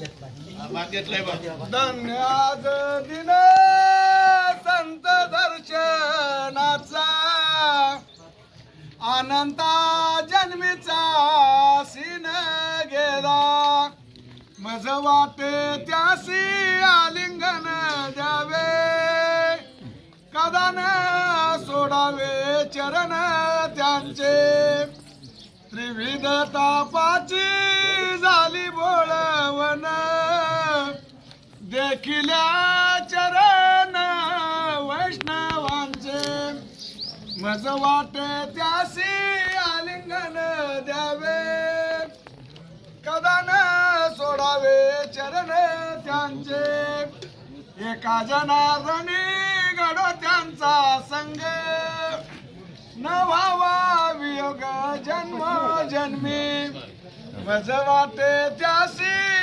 घेतलाय बा दिन संत दर्शनाचा. अनंता जन्मीचा सीन गेला. मज वाटे त्यासी आलिंगन द्यावे. कदा न सोडावे चरण त्यांचे. त्रिविध तापाची देखिल्या चरण वैष्णवांचे. मज वाटे त्यासी आलिंगन द्यावे. कदा न सोडावे चरण त्यांचे. एका जनार्दनी घडो त्यांचा संग. न व्हावा वियोग जन्म जन्मी. मज वाटे त्यासी